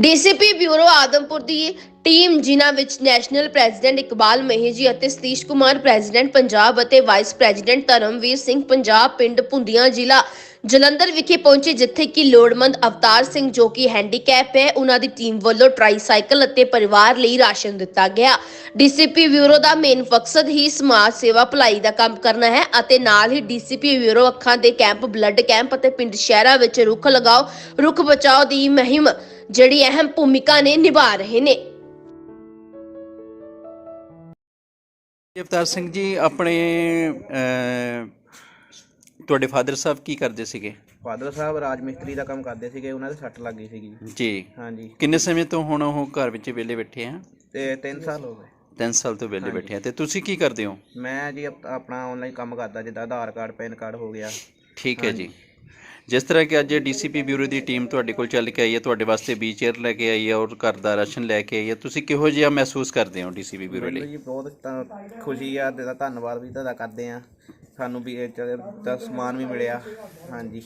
DCP bureau Adampur ਦੀ team ਜਿਨ੍ਹਾਂ ਵਿੱਚ ਨੈਸ਼ਨਲ ਪ੍ਰੈਜ਼ੀਡੈਂਟ ਇਕਬਾਲ ਮਹੇਜੀ ਅਤੇ ਸਤੀਸ਼ ਕੁਮਾਰ ਪ੍ਰੈਜ਼ੀਡੈਂਟ ਪੰਜਾਬ ਅਤੇ ਵਾਈਸ ਪ੍ਰੈਜ਼ੀਡੈਂਟ ਧਰਮਵੀਰ ਸਿੰਘ ਪੰਜਾਬ ਪਿੰਡ ਭੁੰਦੀਆਂ ਜ਼ਿਲ੍ਹਾ ਜਲੰਧਰ ਵਿਖੇ ਪਹੁੰਚੇ, ਜਿੱਥੇ ਕਿ ਲੋੜਮੰਦ ਅਵਤਾਰ ਸਿੰਘ ਜੋ ਕਿ ਹੈਂਡੀਕੈਪ ਹੈ, ਉਹਨਾਂ ਦੀ ਟੀਮ ਵੱਲੋਂ ਟ੍ਰਾਈਸਾਈਕਲ ਅਤੇ ਪਰਿਵਾਰ ਲਈ ਰਾਸ਼ਨ ਦਿੱਤਾ ਗਿਆ। ਡੀਸੀਪੀ ਬਿਊਰੋ ਦਾ ਮੇਨ ਮਕਸਦ ਹੀ ਸਮਾਜ ਸੇਵਾ ਭਲਾਈ ਦਾ ਕੰਮ ਕਰਨਾ ਹੈ ਅਤੇ ਨਾਲ ਹੀ ਡੀਸੀਪੀ ਬਿਊਰੋ ਅੱਖਾਂ ਦੇ ਕੈਂਪ, ਬਲੱਡ ਕੈਂਪ ਅਤੇ ਪਿੰਡ ਸ਼ਹਿਰਾਂ ਵਿੱਚ ਰੁੱਖ ਲਗਾਓ, ਰੁੱਖ ਬਚਾਓ ਦੀ ਮੁਹਿੰਮ ਜਿਹੜੀ ਅਹਿਮ ਭੂਮਿਕਾ ਨੇ ਨਿਭਾ ਰਹੇ ਨੇ। ਅਵਤਾਰ ਸਿੰਘ ਜੀ ਆਪਣੇ ਤੁਹਾਡੇ ਫਾਦਰ ਸਾਹਿਬ ਕੀ ਕਰਦੇ ਸੀਗੇ? ਫਾਦਰ ਸਾਹਿਬ ਰਾਜ ਮਿਸਤਰੀ ਦਾ ਕੰਮ ਕਰਦੇ ਸੀਗੇ ਉਹਨਾਂ ਦੇ ਸੱਟ ਲੱਗ ਗਈ ਸੀਗੀ। ਜੀ। ਹਾਂਜੀ। ਕਿੰਨੇ ਸਮੇਂ ਤੋਂ ਹੁਣ ਉਹ ਘਰ ਵਿੱਚ ਵਿਹਲੇ ਬੈਠੇ ਆ? ਤੇ 3 ਸਾਲ ਹੋ ਗਏ। 3 ਸਾਲ ਤੋਂ ਵਿਹਲੇ ਬੈਠੇ ਆ। ਤੇ ਤੁਸੀਂ ਕੀ ਕਰਦੇ ਹੋ? ਮੈਂ ਜੀ ਆਪ- ਆਪਣਾ ਆਨਲਾਈਨ ਕੰਮ ਕਰਦਾ ਜਿੱਦਾਂ ਆਧਾਰ ਕਾਰਡ ਪੈਨ ਕਾਰਡ ਹੋ ਗਿਆ। ਠੀਕ ਹੈ ਜੀ। ਜਿਸ ਤਰ੍ਹਾਂ ਕਿ ਅੱਜ ਡੀਸੀਪੀ ਬਿਊਰੋ ਦੀ ਟੀਮ ਤੁਹਾਡੇ ਕੋਲ ਚੱਲ ਕੇ ਆਈ ਹੈ ਤੁਹਾਡੇ ਵਾਸਤੇ ਬੀ ਚੇਅਰ ਲੈ ਕੇ ਆਈ ਹੈ ਔਰ ਘਰ ਦਾ ਰਾਸ਼ਨ ਲੈ ਕੇ ਆਈ ਹੈ। ਤੁਸੀਂ ਕਿਹੋ ਜਿਹਾ ਮਹਿਸੂਸ ਕਰਦੇ ਹੋ ਡੀਸੀਪੀ ਬਿਊਰੋ ਲਈ? ਜੀ ਬਹੁਤ ਤਾਂ ਖੁਸ਼ੀ ਆ ਤੇ ਦਾ ਧੰਨਵਾਦ ਵੀ ਤੁਹਾਡਾ ਕਰਦੇ ਆ ਸਾਨੂੰ ਵੀ ਇਹ ਚ- ਦਾ ਸਮਾਨ ਵੀ ਮਿਲਿਆ। ਹਾਂਜੀ।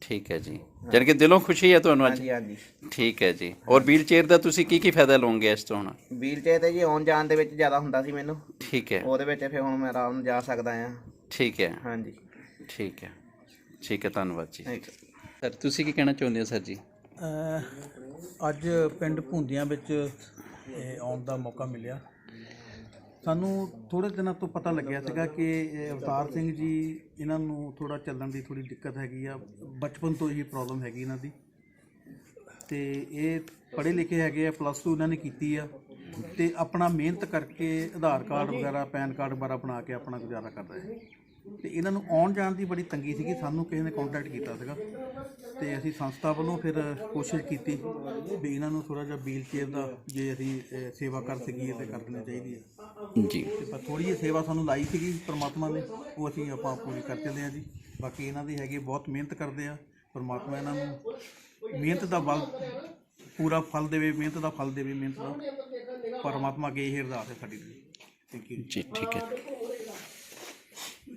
ਠੀਕ ਹੈ ਜੀ। ਜਾਣੀ ਕਿ ਦਿਲੋਂ ਖੁਸ਼ੀ ਹੈ ਤੁਹਾਨੂੰ ਅੱਜ? ਹਾਂਜੀ ਹਾਂਜੀ। ਠੀਕ ਹੈ ਜੀ। ਔਰ ਵੀਲ ਚੇਅਰ ਦਾ ਤੁਸੀਂ ਕੀ ਕੀ ਫਾਇਦਾ ਲਓਗੇ ਇਸ ਤੋਂ ਹੁਣ? ਵੀਲ ਚੇਅਰ ਤੇ ਜੀ ਆਉਣ ਜਾਣ ਦੇ ਵਿੱਚ ਜ਼ਿਆਦਾ ਹੁੰਦਾ ਸੀ ਮੈਨੂੰ। ਠੀਕ ਹੈ। ਉਹਦੇ ਵਿੱਚ ਫਿਰ ਹੁਣ ਮੈਂ ਆਰਾਮ ਨਾਲ ਜਾ ਸਕਦਾ ਆ ਠੀਕ ਹੈ। ਹਾਂਜੀ। ਠੀਕ ਹੈ। ਠੀਕ ਹੈ ਧੰਨਵਾਦ ਜੀ। ਥੈਂਕ ਯੂ ਸਰ ਤੁਸੀਂ ਕੀ ਕਹਿਣਾ ਚਾਹੁੰਦੇ ਹੋ ਸਰ ਜੀ? ਅਹ ਅੱਜ ਪਿੰਡ ਭੁੰਦੀਆਂ ਵਿੱਚ ਇਹ ਆਉਣ ਦਾ ਮੌਕਾ ਮਿਲਿਆ। ਸਾਨੂੰ ਥੋੜੇ ਦਿਨਾਂ ਤੋਂ ਪਤਾ ਲੱਗਿਆ ਸੀਗਾ ਕਿ ਇਹ ਅਵਤਾਰ ਸਿੰਘ ਜੀ ਇਹਨਾਂ ਨੂੰ ਥੋੜਾ ਚੱਲਣ ਦੀ ਥੋੜੀ ਦਿੱਕਤ ਹੈਗੀ ਆ। ਬਚਪਨ ਤੋਂ ਹੀ ਪ੍ਰੋਬਲਮ ਹੈਗੀ ਇਹਨਾਂ ਦੀ। ਤੇ ਇਹ ਪੜ੍ਹੇ ਲਿਖੇ ਹੈਗੇ ਆ ਪਲੱਸ 2 ਇਹਨਾਂ ਨੇ ਕੀਤੀ ਆ। ਤੇ ਆਪਣਾ ਮਿਹਨਤ ਕਰਕੇ ਆਧਾਰ ਕਾਰਡ ਵਗੈਰਾ ਪੈਨ ਕਾਰਡ ਵਗੈਰਾ ਬਣਾ ਕੇ ਆਪਣਾ ਗੁਜ਼ਾਰਾ ਕਰਦਾ ਹੈ ਤੇ ਇਹਨਾਂ ਨੂੰ ਆਉਣ ਜਾਣ ਦੀ ਬੜੀ ਤੰਗੀ ਸੀਗੀ ਸਾਨੂੰ ਕਿਸੇ ਨੇ ਕੰਟੈਕਟ ਕੀਤਾ ਸੀਗਾ। ਤੇ ਅਸੀਂ ਸੰਸਥਾ ਵੱਲੋਂ ਫਿਰ ਕੋਸ਼ਿਸ਼ ਕੀਤੀ ਵੀ ਇਹਨਾਂ ਨੂੰ ਥੋੜਾ ਜਿਹਾ ਵੀਲ ਚੇਅਰ ਦਾ ਜੇ ਅਸੀਂ ਅਹ, ਸੇਵਾ ਕਰ ਸਕੀਏ ਤੇ ਕਰ ਦੇਣੀ ਚਾਹੀਦੀ ਹੈ। ਜੀ। ਤੇ ਪਰ ਥੋੜੀ ਜਿਹੀ ਸੇਵਾ ਸਾਨੂੰ ਲਾਈ ਸੀਗੀ ਪ੍ਰਮਾਤਮਾ ਨੇ ਉਹ ਅਸੀਂ ਆਪਾਂ ਪੂਰੀ ਕਰ ਚੱਲੇ ਹਾਂ ਜੀ। ਬਾਕੀ ਇਹਨਾਂ ਦੀ ਹੈਗੀ ਬਹੁਤ ਮਿਹਨਤ ਕਰਦੇ ਆ ਪ੍ਰਮਾਤਮਾ ਇਹਨਾਂ ਨੂੰ ਮਿਹਨਤ ਦਾ ਬਲ ਪੂਰਾ ਫਲ ਦੇਵੇ ਮਿਹਨਤ ਦਾ ਫਲ ਦੇਵੇ ਮਿਹਨਤ ਦਾ। ਪਰਮਾਤਮਾ ਅੱਗੇ ਇਹ ਅਰਦਾਸ ਹੈ ਸਾਡੀ ਥੈਂਕ ਯੂ ਜੀ ਠੀਕ ਹੈ।